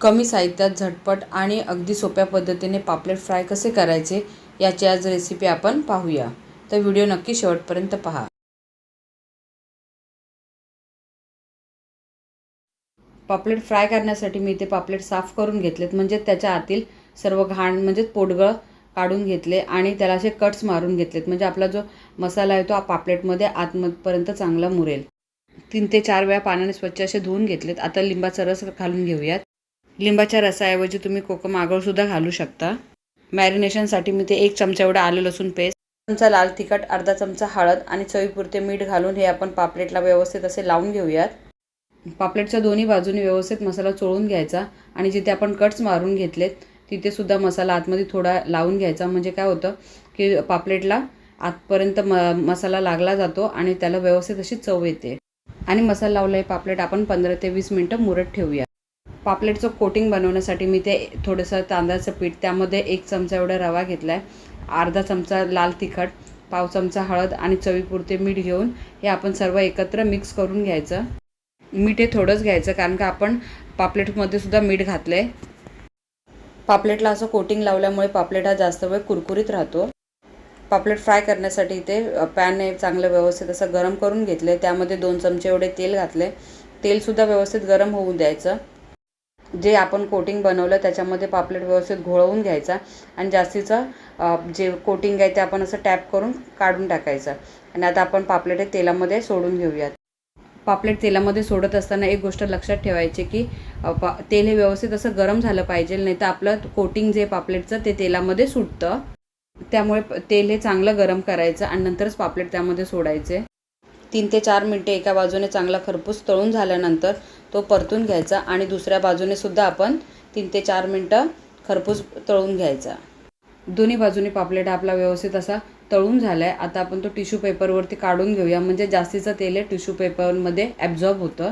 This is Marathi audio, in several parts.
कमी साहित्यात झटपट आणि अगदी सोप्या पद्धतीने पापलेट फ्राय कसे करायचे याची आज रेसिपी आपण पाहूया. तर व्हिडिओ नक्की शेवटपर्यंत पहा. पापलेट फ्राय करण्यासाठी मी ते पापलेट साफ करून घेतलेत. म्हणजे त्याच्या आतील सर्व घाण म्हणजेच पोटगळ काढून घेतले आणि त्याला असे कट्स मारून घेतलेत. म्हणजे आपला जो मसाला आहे तो पापलेटमध्ये आतमपर्यंत चांगला मुरेल. तीन ते चार वेळा पाण्याने स्वच्छ असे धुवून घेतलेत. आता लिंबाचा रस घालून घेऊयात. लिंबाच्या रसाऐवजी तुम्ही कोकम आगळसुद्धा घालू शकता. मॅरिनेशनसाठी मी ते एक चमचा एवढं आलं लसूण पेस्ट चमचा लाल तिखट अर्धा चमचा हळद आणि चवीपुरते मीठ घालून हे आपण पापलेटला व्यवस्थित असे लावून घेऊयात. पापलेटच्या दोन्ही बाजूनी व्यवस्थित मसाला चोळून घ्यायचा आणि जिथे आपण कट्स मारून घेतलेत तिथेसुद्धा मसाला आतमध्ये थोडा लावून घ्यायचा. म्हणजे काय होतं की पापलेटला आतपर्यंत म मसाला लागला जातो आणि त्याला व्यवस्थित अशी चव येते. आणि मसाला लावला हे पापलेट आपण पंधरा ते वीस मिनटं मुरत ठेवूया पापलेटचं कोटिंग बनवण्यासाठी मी ते थोडंसं तांदळाचं पीठ त्यामध्ये एक चमचा एवढा रवा घेतला आहे अर्धा चमचा लाल तिखट पाव चमचा हळद आणि चवीपुरते मीठ घेऊन हे आपण सर्व एकत्र मिक्स करून घ्यायचं. मीठ हे थोडंच घ्यायचं कारण का आपण पापलेटमध्ये सुद्धा मीठ घातलं आहे पापलेटला असं कोटिंग लावल्यामुळे पापलेट हा जास्त वेळ कुरकुरीत राहतो. पापलेट फ्राय करण्यासाठी इथे पॅन हे चांगलं व्यवस्थित असं गरम करून घेतले त्यामध्ये दोन चमचे एवढे तेल घातले तेलसुद्धा व्यवस्थित गरम होऊ द्यायचं. जे आपण कोटिंग बनवलं त्याच्यामध्ये पापलेट व्यवस्थित घोळवून घ्यायचा आणि जास्तीचं जे कोटिंग आहे ते आपण असं टॅप करून काढून टाकायचं. आणि आता आपण पापलेट हे तेलामध्ये सोडून घेऊयात. पापलेट तेलामध्ये सोडत असताना एक गोष्ट लक्षात ठेवायची की पा तेल हे व्यवस्थित असं गरम झालं पाहिजे नाही तर आपलं कोटिंग जे पापलेटचं ते तेलामध्ये सुटतं. त्यामुळे तेल हे चांगलं गरम करायचं आणि नंतरच पापलेट त्यामध्ये सोडायचे. तीन ते चार मिनटे एका बाजूने चांगला खरपूस तळून झाल्यानंतर तो परतून घ्यायचा आणि दुसऱ्या बाजूने सुद्धा आपण तीन ते चार मिनटं खरपूस तळून घ्यायचा. दोन्ही बाजूने पापलेट आपला व्यवस्थित असा तळून झाला आहे आता आपण तो टिश्यू पेपरवरती काढून घेऊया. म्हणजे जास्तीचं तेल आहे टिश्यू पेपरमध्ये ॲब्झॉर्ब होतं.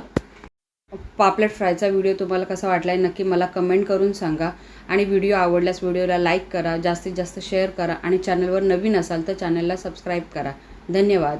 पापलेट फ्रायचा व्हिडिओ तुम्हाला कसा वाटला आहे नक्की मला कमेंट करून सांगा. आणि व्हिडिओ आवडल्यास व्हिडिओला लाईक करा जास्तीत जास्त शेअर करा आणि चॅनलवर नवीन असाल तर चॅनलला सबस्क्राईब करा. धन्यवाद.